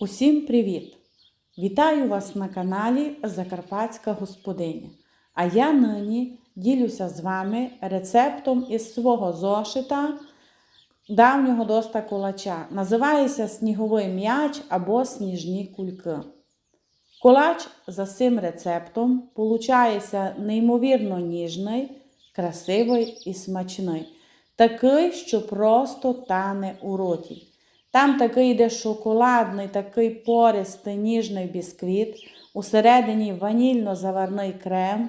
Усім привіт! Вітаю вас на каналі Закарпатська Господиня. А я нині ділюся з вами рецептом із свого зошита давнього доста кулача. Називається сніговий м'яч або сніжні кульки. Колач за цим рецептом получається неймовірно ніжний, красивий і смачний. Такий, що просто тане у роті. Там такий йде шоколадний, такий пористий, ніжний бісквіт, усередині ванільно-заварний крем,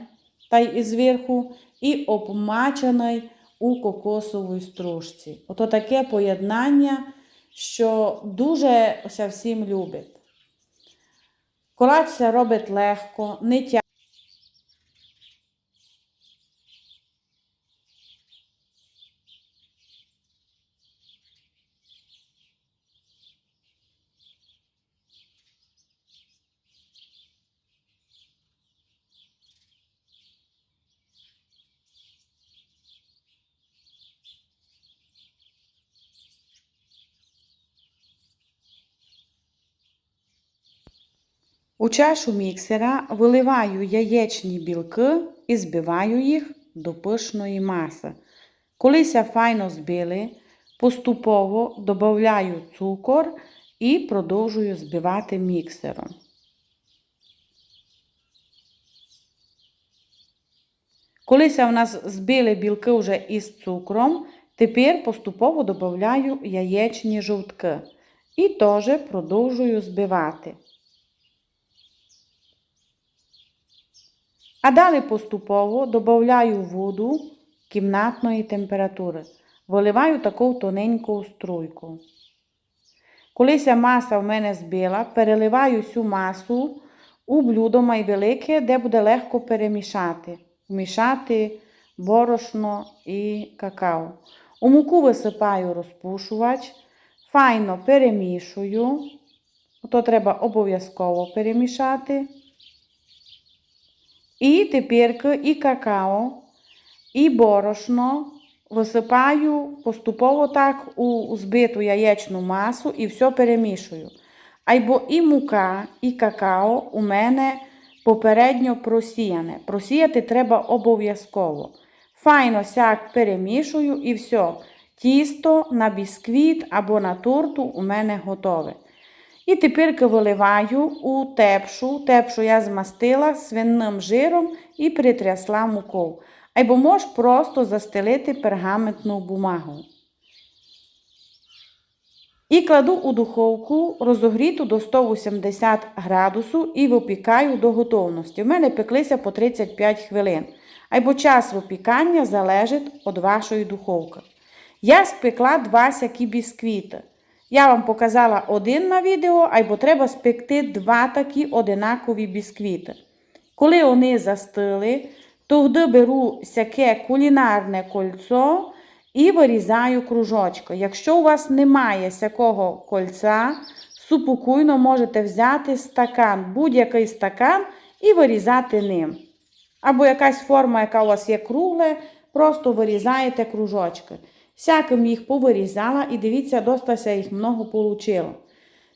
та й зверху і обмачений у кокосовій стружці. Ото таке поєднання, що дуже всім любить. Колач робить легко, не тя. У чашу міксера виливаю яєчні білки і збиваю їх до пишної маси. Колися файно збили, поступово додаю цукор і продовжую збивати міксером. Колися в нас збили білки вже із цукром, тепер поступово додаю яєчні жовтки і теж продовжую збивати. А далі поступово додаю воду кімнатної температури. Виливаю таку тоненьку струйку. Колися маса в мене збила, переливаю всю масу у блюдо майвелике, де буде легко перемішати. Вмішати борошно і какао. У муку висипаю розпушувач, файно перемішую. Ото треба обов'язково перемішати. І тепер і какао, і борошно висипаю поступово так у збиту яєчну масу і все перемішую. Айбо і мука, і какао у мене попередньо просіяне. Просіяти треба обов'язково. Файно сяк перемішую і все. Тісто на бісквіт або на торту у мене готове. І тепер виливаю у тепшу. Тепшу я змастила свинним жиром і притрясла мукою. Або можеш просто застелити пергаментну бумагу. І кладу у духовку розогріту до 180 градусу і випікаю до готовності. У мене пеклися по 35 хвилин. Або час випікання залежить від вашої духовки. Я спекла два сякі бісквіти. Я вам показала один на відео, або треба спекти два такі одинакові бісквіти. Коли вони застили, тоді беру сяке кулінарне кольцо і вирізаю кружочки. Якщо у вас немає сякого кольця, супокійно можете взяти стакан, будь-який стакан і вирізати ним. Або якась форма, яка у вас є кругле, просто вирізаєте кружочки. Всяким їх повирізала і дивіться, достася їх много получило.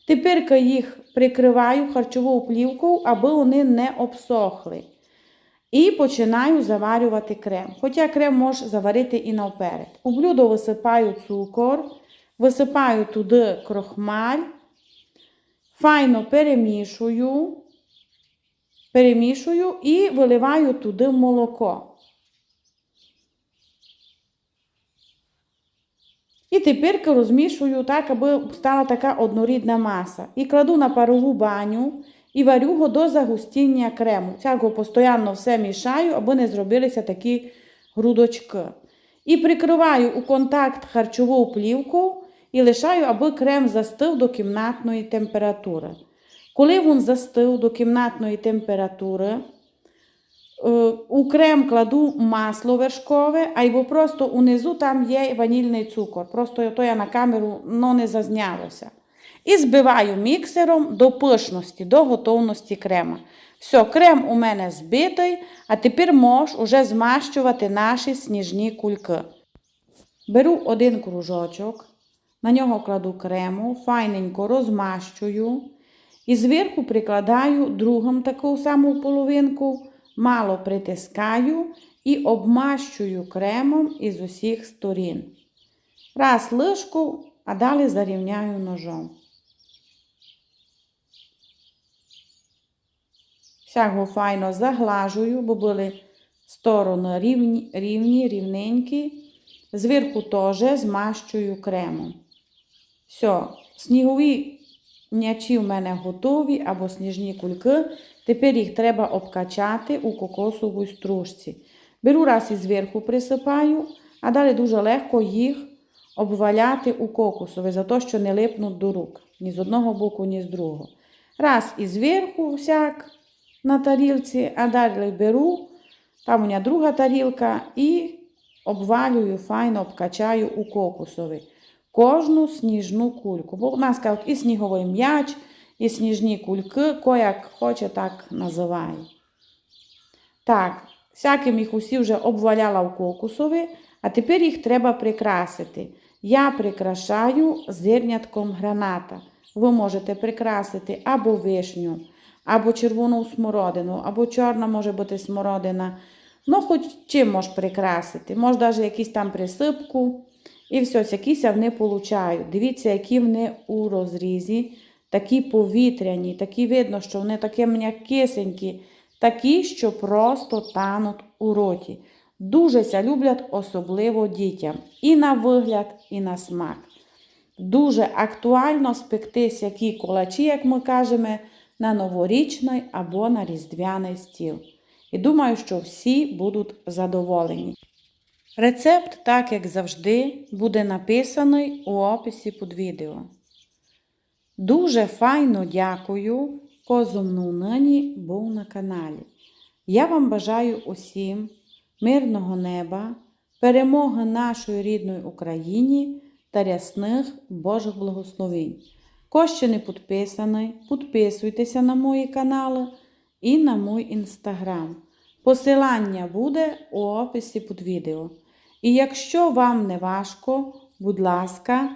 Тепер їх прикриваю харчовою плівкою, аби вони не обсохли. І починаю заварювати крем. Хоча крем може заварити і навперед. У блюдо висипаю цукор, висипаю туди крохмаль, файно перемішую, перемішую і виливаю туди молоко. І тепер розмішую так, аби стала така однорідна маса. І кладу на парову баню і варю його до загустіння крему. Цяго постійно все мішаю, аби не зробилися такі грудочки. І прикриваю у контакт харчову плівку і лишаю, аби крем застив до кімнатної температури. Коли він застив до кімнатної температури, у крем кладу масло вершкове, або просто унизу там є ванільний цукор. Просто то я на камеру ну, не зазнялося. І збиваю міксером до пишності, до готовності крема. Все, крем у мене збитий, а тепер можеш уже змащувати наші сніжні кульки. Беру один кружочок, на нього кладу крему, файненько розмащую І зверху прикладаю другим таку саму половинку, мало притискаю і обмащую кремом із усіх сторін. Раз лишку, а далі зарівняю ножом. Всяго файно заглажую, бо були сторони рівні, рівні, рівненькі. Зверху теж змащую кремом. Все, снігові м'ячі в мене готові або сніжні кульки. Тепер їх треба обкачати у кокосовій стружці. Беру раз і зверху присипаю, а далі дуже легко їх обваляти у кокосові, за те, що не липнуть до рук. Ні з одного боку, ні з другого. Раз і зверху всяк на тарілці, а далі беру, там у мене друга тарілка, і обвалюю, файно обкачаю у кокосові. Кожну сніжну кульку. Бо у нас кажуть і сніговий м'яч, і сніжні кульки, ко як хоче, так називає. Так, всяким їх усі вже обваляла в кокосові, а тепер їх треба прикрасити. Я прикрашаю зернятком граната. Ви можете прикрасити або вишню, або червону смородину, або чорна може бути смородина. Ну, хоч чим можеш прикрасити. Може, навіть якісь там присипку. І все, якісь вони получають. Дивіться, які вони у розрізі, такі повітряні, такі видно, що вони такі м'якисенькі, такі, що просто тануть у роті. Дуже ся люблять, особливо дітям. І на вигляд, і на смак. Дуже актуально спектись які колачі, як ми кажемо, на новорічний або на різдвяний стіл. І думаю, що всі будуть задоволені. Рецепт, так як завжди, буде написаний у описі під відео. Дуже файно дякую, козумну нині був на каналі. Я вам бажаю усім мирного неба, перемоги нашої рідної Україні та рясних Божих благословень. Хто ще не підписаний, підписуйтеся на мої канали і на мій інстаграм. Посилання буде у описі під відео. І якщо вам не важко, будь ласка,